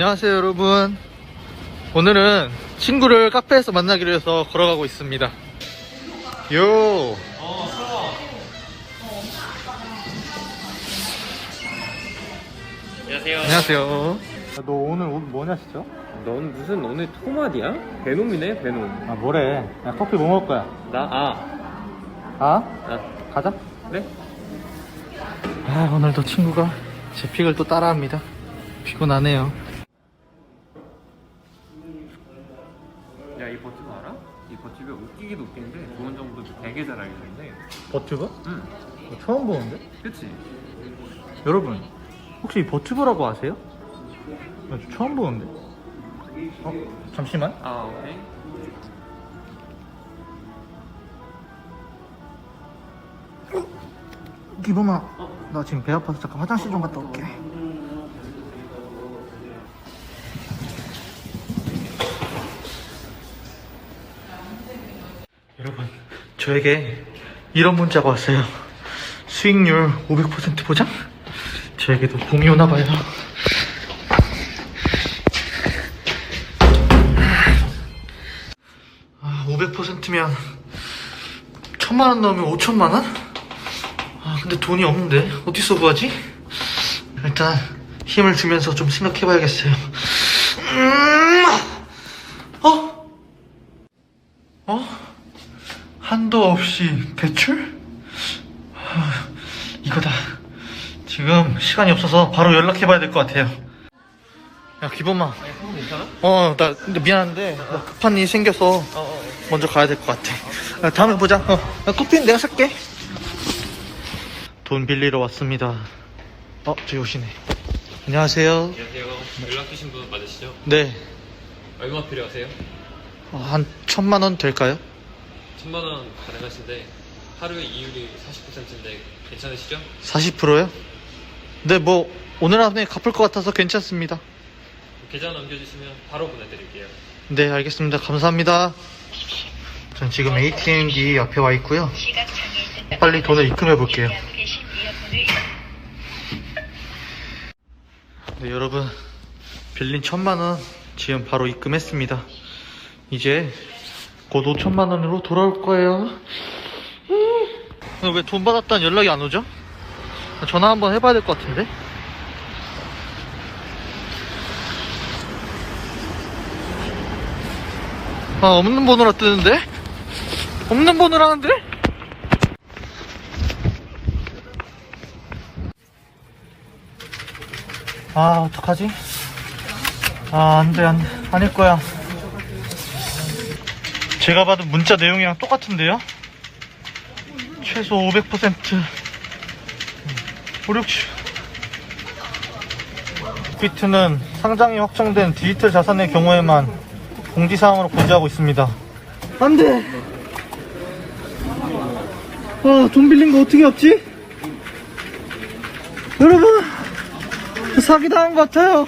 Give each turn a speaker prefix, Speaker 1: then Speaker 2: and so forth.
Speaker 1: 안녕하세요 여러분 오늘은 친구를 카페에서 만나기로 해서 걸어가고 있습니다 요
Speaker 2: 안녕하세요.
Speaker 1: 안녕하세요 너 오늘 옷 뭐냐 진짜?
Speaker 2: 넌 무슨 오늘 토마디야? 베놈이네 베놈.
Speaker 1: 아 뭐래 야 커피 뭐 먹을 거야?
Speaker 2: 나 아.
Speaker 1: 아?
Speaker 2: 아.
Speaker 1: 가자
Speaker 2: 그래?
Speaker 1: 아 오늘도 친구가 제 픽을 또 따라합니다 피곤하네요
Speaker 2: 야 이 버티브 알아? 이 버티브 웃기기도 웃긴데 좋은 정보도 되게 잘 알려주는데.
Speaker 1: 버튜브?
Speaker 2: 응.
Speaker 1: 처음 보는데?
Speaker 2: 그치?
Speaker 1: 여러분 혹시 버튜브라고 아세요? 나 처음 보는데 어? 잠시만
Speaker 2: 아 오케이.
Speaker 1: 기범아 나 지금 배 아파서 잠깐 화장실 좀 갔다 올게 저에게 이런 문자가 왔어요 수익률 500% 보장? 저에게도 봄이 오나 봐요 아 500%면 천만 원 넣으면 5천만 원? 아, 근데 돈이 없는데 어디서 구하지? 일단 힘을 주면서 좀 생각해봐야겠어요. 음, 어? 어? 한도 없이 배출? 아, 이거다. 지금 시간이 없어서 바로 연락해봐야 될 것 같아요. 야 기범아,
Speaker 2: 괜찮아?
Speaker 1: 어, 나 근데 미안한데 나 급한 일이 생겨서
Speaker 2: 어어.
Speaker 1: 먼저 가야 될 것 같아. 아, 다음에 보자. 어, 야, 커피는 내가 살게. 돈 빌리러 왔습니다. 어, 저기 오시네. 안녕하세요.
Speaker 2: 안녕하세요. 연락 주신 분 맞으시죠?
Speaker 1: 네.
Speaker 2: 얼마 필요하세요?
Speaker 1: 어, 한 천만 원 될까요?
Speaker 2: 천만 원 가능하신데 하루에 이율이 40%인데 괜찮으시죠?
Speaker 1: 40%요? 네, 뭐 오늘 안에 갚을 것 같아서 괜찮습니다.
Speaker 2: 계좌 넘겨주시면 바로 보내드릴게요.
Speaker 1: 네, 알겠습니다. 감사합니다. 전 지금 ATM기 옆에 와 있고요. 빨리 돈을 입금해 볼게요. 네, 여러분. 빌린 천만 원 지금 바로 입금했습니다. 이제 곧 5천만 원으로 돌아올 거예요. 왜 돈 받았다는 연락이 안 오죠? 전화 한번 해봐야 될 것 같은데? 아, 없는 번호라 뜨는데? 없는 번호라는데? 아, 어떡하지? 아, 안 돼, 안 돼. 아닐 거야. 제가 받은 문자 내용이랑 똑같은데요? 최소 500% 5, 6, 7 비트는 상장이 확정된 디지털 자산의 경우에만 공지사항으로 고지하고 있습니다. 안 돼! 아, 돈 빌린 거 어떻게 없지? 여러분, 저 사기당한 것 같아요.